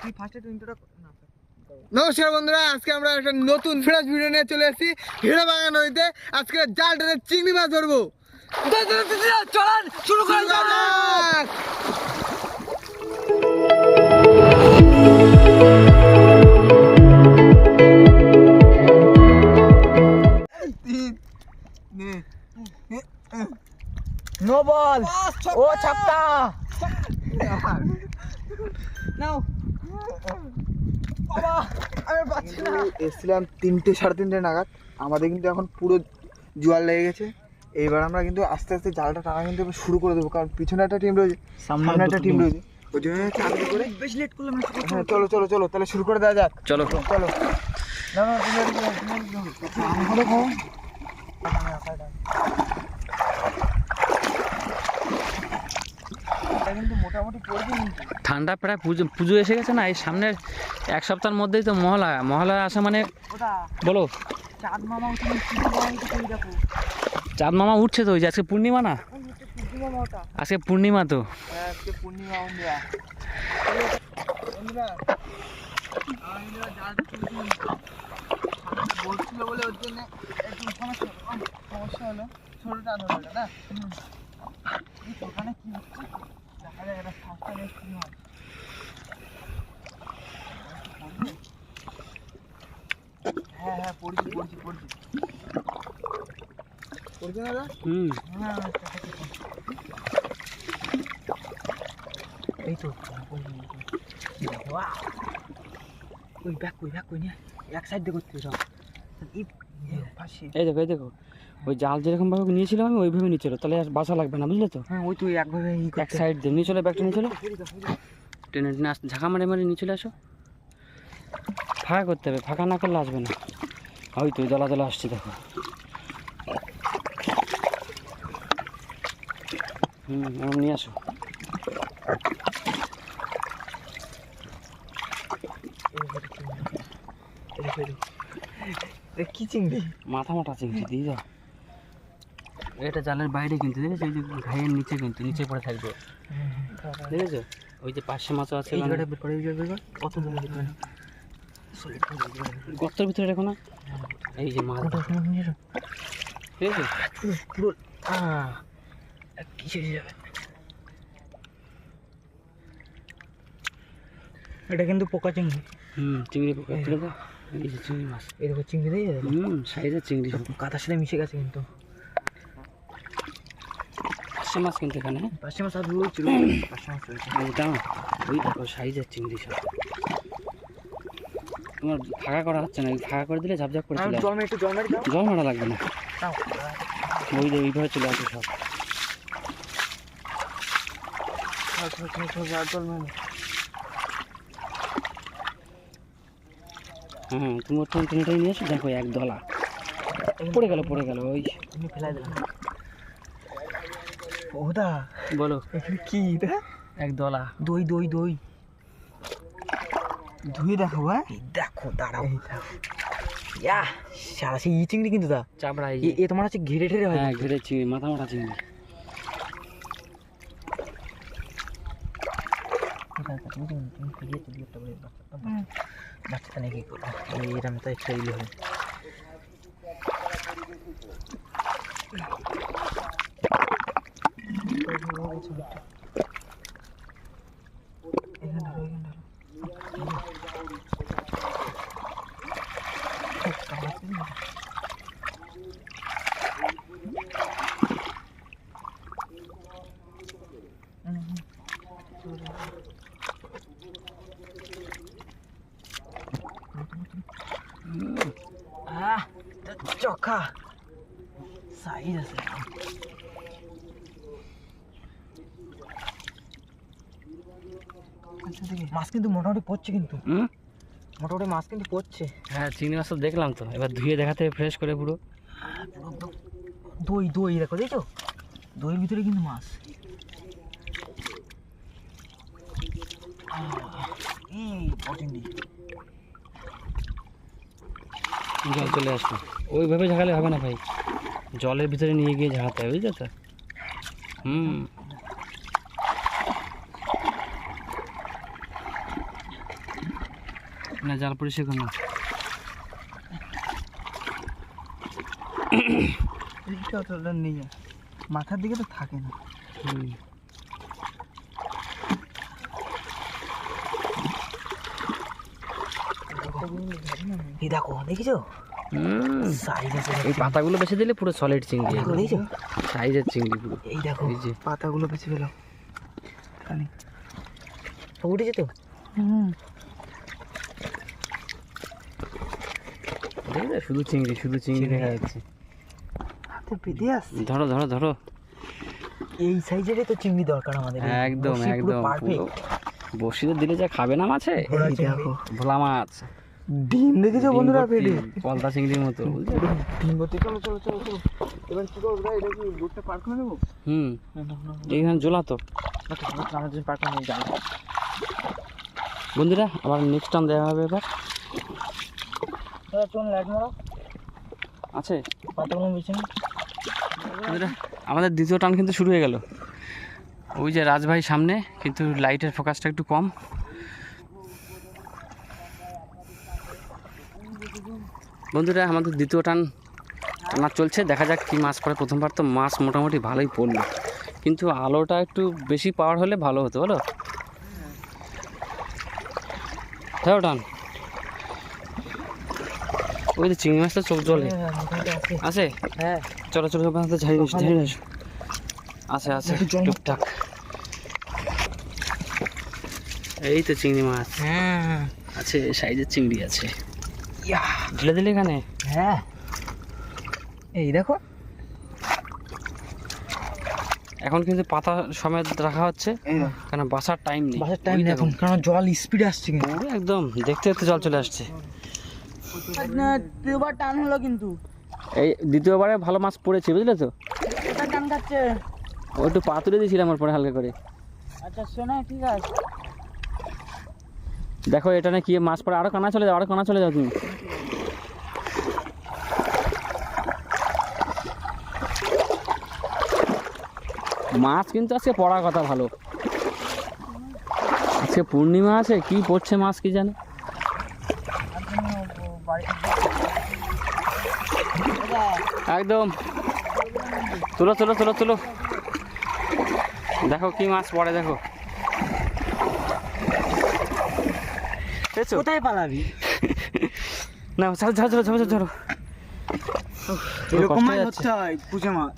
তুই ফার্স্টে তুই ইন্ট্রোটা না নমস্কার বন্ধুরা আজকে আমরা একটা নতুন ফ্রেশ ভিডিও নিয়ে চলে এসেছি হিড়ে বাগান নদীতে। আজকে জাল টেনে চিংড়ি মাছ ধরবো। চলান শুরু করে নো বল ও ছাপ্পা নাও। বাবা আমি পাচ্ছি না। এসেছিলাম তিনটে সাড়ে তিনটে নাগাদ। আমাদের কিন্তু এখন পুরো জোয়ার লেগে গেছে। এইবার আমরা কিন্তু আস্তে আস্তে জালটা টানা কিন্তু শুরু করে দেবো কারণ পিছনে একটা টিম রয়েছে সামনে একটা টিম রয়েছে। ওই জন্য হচ্ছে করে বেশি লেট করলাম হ্যাঁ চলো চলো চলো তাহলে শুরু করে দেওয়া যাক। চলো। চলো না না তুমি এদিকে যাও, তুমি এদিকে যাও। আমারও খাও। এটা কিন্তু মোটামুটি পড়বে কিন্তু ঠান্ডা প্রায় পুজো পুজো এসে গেছে না এই সামনের এক সপ্তাহের মধ্যেই তো মহলা মহলা আসা মানে বলো। চাঁদ মামা উঠছে তো ওই যে আজকে পূর্ণিমা না? আজকে পূর্ণিমা তো। হ্যাঁ, আজকে পূর্ণিমা বন্ধুরা বন্ধুরা আমি বন্ধুরা জালটা তুলছি বলছিল বলে ওর জন্য একটু সমস্যা সমস্যা হলো ছোটো হলো না? হুম। কি হচ্ছে? দেখা যাক এটা ফার্স্টটা বেশ কি হয় হ্যাঁ হ্যাঁ পড়ছি পড়ছি পড়ছি পড়ছে না দাদা হুম হ্যাঁ আচ্ছা, আচ্ছা, আচ্ছা। এই তো ওই ব্যাক কই ব্যাক কই নিয়ে এক সাইড দিয়ে করতে সব ই পাশে এই দেখো এই দেখো ওই জাল যেরকম ভাবে নিয়েছিলাম আমি ওইভাবে নিয়ে চলো তাহলে আর বাসা লাগবে না বুঝলে তো? হ্যাঁ ওই তুই একভাবে এক সাইড দিয়ে। নিয়ে চলো ব্যাগটা নিয়ে চলো। টেনে টেনে আসতে ঝাঁকা মারে মারে নিয়ে চলে আসো। ফাঁকা করতে হবে ফাঁকা না করলে আসবে না। ওই তো দলা দলা আসছে দেখো। হুম এরকম নিয়ে আসো। কি চিংড়ি? মাথা মোটা চিংড়ি দিয়ে দাও এটা জালের বাইরে কিন্তু দেখেছ? ওই যে ঘাইয়ের নিচে কিন্তু নিচে পড়ে থাকবে। দেখেছ? ওই যে পাশে মাছ আছে এই এই। কত গর্তের ভিতরে রেখো না এই যে মাছ এসো। দেখেছ? পুরো যাবে এটা কিন্তু পোকা চিংড়ি। হুম চিংড়ি পোকা। তুলে দাও এই যে চিংড়ি মাছ। এই দেখো চিংড়ি দিয়ে হুম সাইজের চিংড়ি কাদার সাথে মিশে গেছে কিন্তু। পাঁচশো মাছ কিন্তু এখানে হ্যাঁ? পাঁচশো মাছ আর রয়েছিল পাঁচশো মাছ রয়েছে। ওই দেখো সাইজের চিংড়ি সব তোমার ফাঁকা করা হচ্ছে না ফাঁকা করে দিলে ঝাপঝাপ করে চলে জল একটু জল জল মারা লাগবে না। ওই যে ওইভাবে চলে আসবে সব। হ্যাঁ তুমি ওর টেনে টেনে নিয়ে এসো দেখো এক দলা। পড়ে গেল পড়ে গেল ওই ফেলাই দিলাম। ওদা বলো। এখানে কি এটা এক দলা। দই দই দই। ধুয়ে দেখাবো হ্যাঁ? দেখো দাঁড়াও। ইয়া সারা সেই ই চিংড়ি কিন্তু দা চাপড়া এ- তোমার হচ্ছে ঘিরে ঠেরে হয় হ্যাঁ ঘিরে চিংড়ি মাথা মোটা চিংড়ি। বাচ্চাটা নিয়ে কি করব? এরম তো একটা ইলে হবে এখানে ঢালো, এখানে ঢালো। আহ চখা সাইজ আছে মাছ কিন্তু মোটামুটি পড়ছে কিন্তু। মোটামুটি মাছ কিন্তু পড়ছে। হ্যাঁ চিংড়ি মাছ তো দেখলাম তো এবার ধুয়ে দেখাতে ফ্রেশ করে পুরো। দই দই দেখো দেখছ? দইয়ের ভিতরে কিন্তু মাছ। জল চলে আসবে ওইভাবে ঝাঁকালে হবে না ভাই। জলের ভিতরে নিয়ে গিয়ে ঝাঁকাতে হবে বুঝলে তো? হুম। না জাল পরিষ্কার করো না। অতটা নেই মাথার দিকে তো থাকে না। দেখো দেখেছ? হুম। সাইজ আছে এই পাতাগুলো বেছে দিলে পুরো সলিড চিংড়ি। দেখো, সাইজের চিংড়ি পুরো। এই দেখো এই যে। পাতাগুলো বেছে পেলাম উঠেছে তো? শুধু চিংড়ি শুধু চিংড়ি দেখা যাচ্ছে হাতে পেতে আসছে ধরো ধরো ধরো। এই সাইজেরই তো চিংড়ি দরকার আমাদের। একদম একদম পুরো পারফেক্ট বসিতে দিলে যা খাবে না মাছে? ভোলা মাছ। ডিম দেখেছ বন্ধুরা পেটে? পলতা চিংড়ির মতো? ডিম ভর্তি। চলো চলো চলো চলো। এবার কি করব ভাই এটা কি বোটটা পার করে নেব? হুম। এইখানে জোলা তো। আমার জন্য পারতাম নিয়ে যাব বন্ধুরা আবার নেক্সট টাইম দেওয়া হবে এবার। চল লাইট মারো। আছে। আমাদের দ্বিতীয় টান কিন্তু শুরু হয়ে গেল। ওই যে রাজভাই সামনে কিন্তু লাইটের ফোকাসটা একটু কম। বন্ধুরা আমাদের দ্বিতীয় টান টানা চলছে। দেখা যাক কী মাছ পড়ে। প্রথমবার তো মাছ মোটামুটি ভালোই পড়ল। কিন্তু আলোটা একটু বেশি পাওয়ার হলে ভালো হতো বলো? হ্যাঁ টান ওই তো চিংড়ি মাছটা চোখ জলে। হ্যাঁ, আছে। আছে? হ্যাঁ। চলো চলো ঝাড়িয়ে আসো ঝাড়িয়ে আছে আছে টুকটাক। এই তো চিংড়ি মাছ। হ্যাঁ। আছে সাইজের চিংড়ি আছে। ইয়া। ঢেলে দিলে এখানে? হ্যাঁ। এই দেখো। এখন কিন্তু পাতা সমেত রাখা হচ্ছে। কারণ বাসার টাইম নেই। বাসার টাইম দেখো, এখন। কারণ জল স্পিড আসছে কিন্তু। একদম। দেখতে দেখতে জল চলে আসছে। দুবার টান হলো কিন্তু। এই দ্বিতীয়বারে ভালো মাছ পড়েছে বুঝলে তো? টান খাচ্ছে। ও একটু পা তুলে দিয়েছিলাম আমার পরে হালকা করে। আচ্ছা শোনা ঠিক আছে। দেখো এটা না কি মাছ পড়ে? আরও কানা চলে যাও আরও কানা চলে যাও তুমি। মাছ কিন্তু আজকে পড়ার কথা ভালো। আজকে পূর্ণিমা আছে কি পড়ছে মাছ কি জানে? একদম। তুলো তুলো তুলো তুলো। দেখো কি মাছ পড়ে দেখো। কোথায় পালাবি? না ছাড়ো ছাড়ো ছাড়ো ছাড়ো ছাড়ো। এরকম মাছ হয় পুজো মাছ।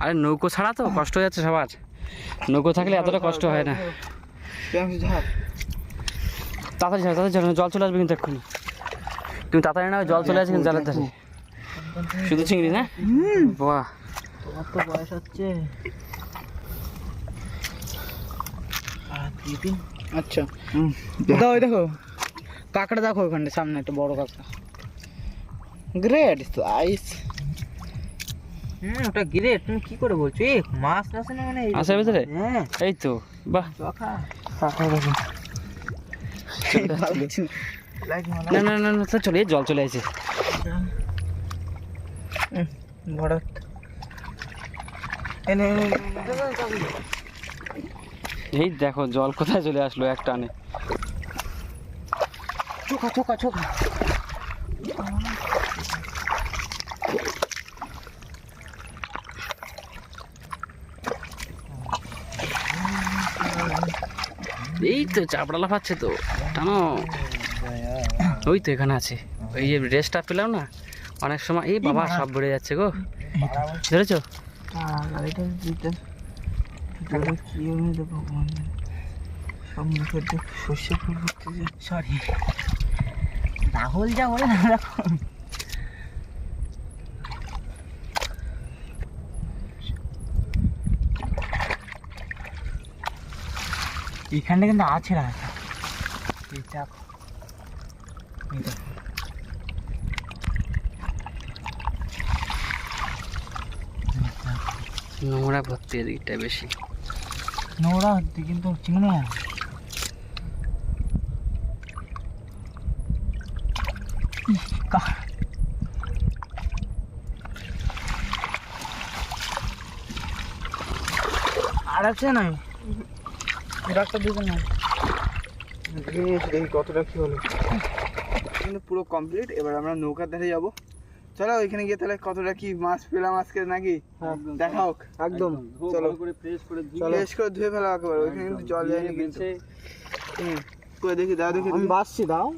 আরে নৌকো ছাড়া তো কষ্ট হয়ে যাচ্ছে সবার। নৌকো থাকলে এতটা কষ্ট হয় না। তাড়াতাড়ি তাড়াতাড়ি জল চলে আসবে কিন্তু এক্ষুনি। তুমি তাড়াতাড়ি না জল চলে আসবে কিন্তু জলের ধারে। শুধু চিংড়ি না? বাহ। তোমার তো বয়স হচ্ছে। আচ্ছা। দাও দেখো। কাঁকড়া দেখো ওখানে সামনে একটা বড় কাঁকড়া। গ্রেট আইস হুম ওটা তুমি কি করে বলছো? এ মাছ আছে না মানে আছে ভিতরে? হ্যাঁ। এই তো বাহ। চখা। না? না না না চলে জল চলে আসে। এনে এই দেখো জল কোথায় চলে আসলো এক টানে? চোখা চোখা চোখা। এই তো চাপড়া লাফাচ্ছে তো। টানো। ওই তো এখানে আছে। ওই যে রেস্টটা পেলাম না? অনেক সময় এই বাবা সব বেড়ে যাচ্ছে গো। ধরেছো? রাহুল যা বলে না দেখো। এখানটা কিন্তু আছে না। এই চাপ এই দেখো। নোংরা ভর্তি এদিকটা বেশি। নোংরা হচ্ছে কিন্তু চিংড়ি না আর আছে নাই। ডাক্তার দিবেন না দেখি কতটা কি হলো? কিন্তু পুরো কমপ্লিট এবার আমরা নৌকার ধারে যাব। চলো ওইখানে গিয়ে তাহলে কতটা কি মাছ পেলাম আজকে নাকি? দেখা হোক। একদম। চলো। করে ফ্রেশ করে বেশ করে ধুয়ে ফেলা একেবারে। ওইখানে কিন্তু জল যায়নি কিন্তু। করে দেখি দাও দেখি আমি। বাসছি দাও।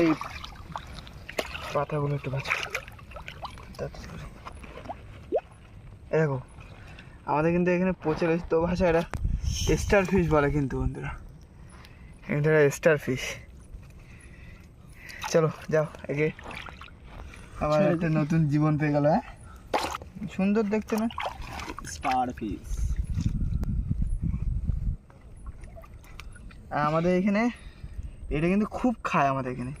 এই পাতাগুলো একটু বাঁচা দেখো আমাদের কিন্তু এখানে প্রচলিত ভাষা এটা স্টার ফিশ বলে কিন্তু বন্ধুরা। এটা স্টার ফিশ চলো যাও এগে আবার একটা নতুন জীবন পেয়ে গেল হ্যাঁ? সুন্দর দেখতে না? স্টার ফিশ আর আমাদের এখানে এটা কিন্তু খুব খায় আমাদের এখানে।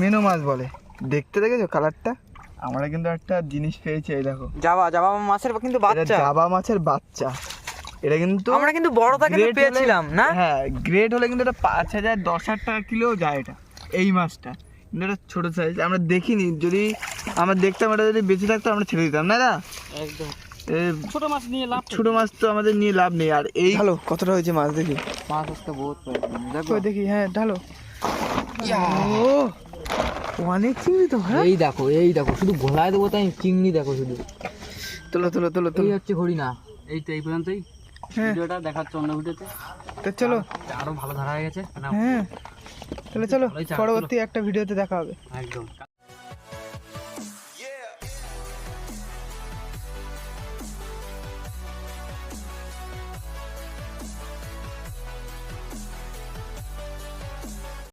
মিনো মাছ। বলে। দেখতে দেখেছ কালারটা? আমরা কিন্তু একটা জিনিস পেয়েছি এই দেখো। যাবা যাবা মাছের কিন্তু বাচ্চা। জাবা মাছের বাচ্চা। এটা কিন্তু আমরা কিন্তু বড়টা কিন্তু পেয়েছিলাম না? হ্যাঁ গ্রেড হলে কিন্তু এটা পাঁচ হাজার দশ হাজার টাকা কিলো যায় এটা এই মাছটা। কিন্তু এটা ছোট সাইজ আমরা দেখিনি। যদি আমরা দেখতাম এটা যদি বেঁচে থাকতো আমরা ছেড়ে দিতাম না না একদম। ছোট মাছ নিয়ে লাভ ছোট মাছ তো আমাদের নিয়ে লাভ নেই আর এই ঢালো কতটা হয়েছে মাছ দেখি? মাছ আজকে বহুত দেখো। দেখি হ্যাঁ ঢালো। ও অনেক চিংড়ি তো হ্যাঁ? এই দেখো এই দেখো শুধু ঘোলায় দেবো তাই চিংড়ি দেখো শুধু। তোলো তোলো তোলো এই তোলো হচ্ছে হরিণা এই তো এই পর্যন্তই। ভিডিওটা দেখাচ্ছ অন্য ভিডিওতে। তো চলো। আরও ভালো ধরা হয়ে গেছে। হ্যাঁ। তাহলে চলো চলো। পরবর্তী একটা ভিডিওতে দেখা হবে। একদম।